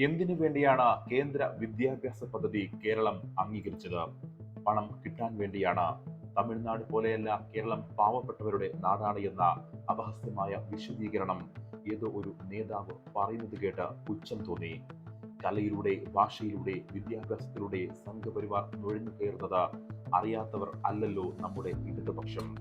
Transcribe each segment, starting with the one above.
എന്തിനു വേണ്ടിയാണ് കേന്ദ്ര വിദ്യാഭ്യാസ പദ്ധതി കേരളം അംഗീകരിച്ചത്? പണം കിട്ടാൻ വേണ്ടിയാണ് തമിഴ്നാട് പോലെയല്ല കേരളം പാവപ്പെട്ടവരുടെ നാടാണ് എന്ന അപഹസ്യമായ വിശദീകരണം ഏതോ ഒരു നേതാവ് പറയുന്നത് കേട്ട് പുച്ഛം തോന്നി. കലയിലൂടെ ഭാഷയിലൂടെ വിദ്യാഭ്യാസത്തിലൂടെ സംഘപരിവാർ നുഴഞ്ഞു കയറുന്നത് അറിയാത്തവർ അല്ലല്ലോ നമ്മുടെ ഇടതുപക്ഷം.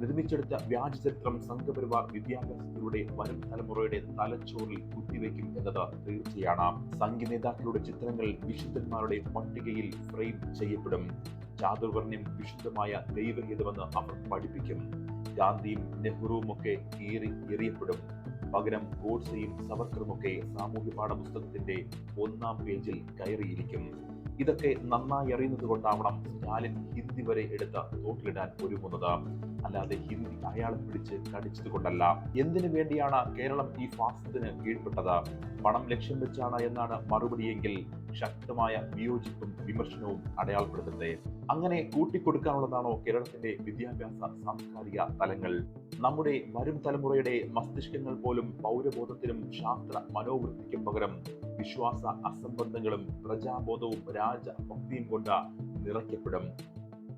നിർമ്മിച്ചെടുത്ത വ്യാജ ചരിത്രം സംഘപരിവാർ വിദ്യാഭ്യാസത്തിലൂടെ വരും തലമുറയുടെ തലച്ചോറിൽ കുത്തിവെക്കും എന്നത് തീർച്ചയാണ്. സംഘ നേതാക്കളുടെ ചിത്രങ്ങൾ വിശുദ്ധന്മാരുടെ പട്ടികയിൽ ഫ്രെയിം ചെയ്യപ്പെടും. ചാതുർവർണ്യം വിശുദ്ധമായ ദൈവഹിതമെന്ന് അവർ പഠിപ്പിക്കും. ഗാന്ധിയും നെഹ്റുവും ഒക്കെ കീറി എറിയപ്പെടും. പകരം ഗോഡ്സെയും സവർക്കറുമൊക്കെ സാമൂഹ്യ പാഠപുസ്തകത്തിന്റെ ഒന്നാം പേജിൽ കയറിയിരിക്കും. ഇതൊക്കെ നന്നായി അറിയുന്നത് കൊണ്ടാവണം സ്റ്റാലിൻ ഹിന്ദി വരെ എടുത്ത തോട്ടിലിടാൻ ഒരുങ്ങുന്നത്. അല്ലാതെ ഹിന്ദി അയാളെ പിടിച്ച് കടിച്ചത് കൊണ്ടല്ല. എന്തിനു വേണ്ടിയാണ് കേരളം ഈ ഫാസ്റ്റത്തിന് കീഴ്പ്പെട്ടത്? പണം ലക്ഷ്യം വെച്ചാണ് എന്നാണ് മറുപടിയെങ്കിൽ ശക്തമായ വിയോജിപ്പും വിമർശനവും അടയാളപ്പെടുത്തട്ടെ. അങ്ങനെ കൂട്ടിക്കൊടുക്കാനുള്ളതാണോ കേരളത്തിന്റെ വിദ്യാഭ്യാസ സാംസ്കാരിക തലങ്ങൾ? നമ്മുടെ വരും തലമുറയുടെ മസ്തിഷ്കങ്ങൾ പോലും പൗരബോധത്തിനും ശാസ്ത്ര മനോവൃത്തിക്കും പകരം വിശ്വാസ അസംബന്ധങ്ങളും പ്രജാബോധവും രാജഭക്തിയും കൊണ്ട് നിറയ്ക്കപ്പെടും.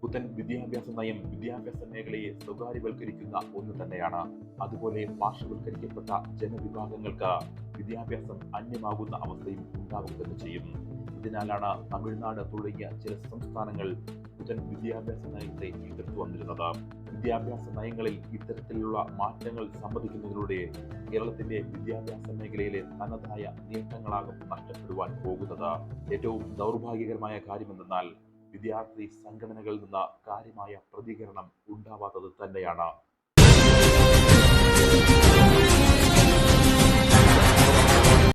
പുത്തൻ വിദ്യാഭ്യാസ നയം വിദ്യാഭ്യാസ മേഖലയെ സ്വകാര്യവൽക്കരിക്കുന്ന ഒന്ന് തന്നെയാണ്. അതുപോലെ പാർശ്വവൽക്കരിക്കപ്പെട്ട ജനവിഭാഗങ്ങൾക്ക് വിദ്യാഭ്യാസം അന്യമാകുന്ന അവസ്ഥയും ഉണ്ടാവുക തന്നെ ചെയ്യും. ഇതിനാലാണ് തമിഴ്നാട് തുടങ്ങിയ ചില സംസ്ഥാനങ്ങൾ പുത്തൻ വിദ്യാഭ്യാസ നയത്തെ എതിർത്തു വന്നിരുന്നത്. വിദ്യാഭ്യാസ നയങ്ങളിൽ ഇത്തരത്തിലുള്ള മാറ്റങ്ങൾ സമ്മതിക്കുന്നതിലൂടെ കേരളത്തിന്റെ വിദ്യാഭ്യാസ മേഖലയിലെ തനതായ നേട്ടങ്ങളാകും നഷ്ടപ്പെടുവാൻ പോകുന്നത്. ഏറ്റവും ദൗർഭാഗ്യകരമായ കാര്യമെന്തെന്നാൽ വിദ്യാർത്ഥി സംഘടനകളിൽ നിന്ന് കാര്യമായ പ്രതികരണം ഉണ്ടാവാത്തത് തന്നെയാണ്.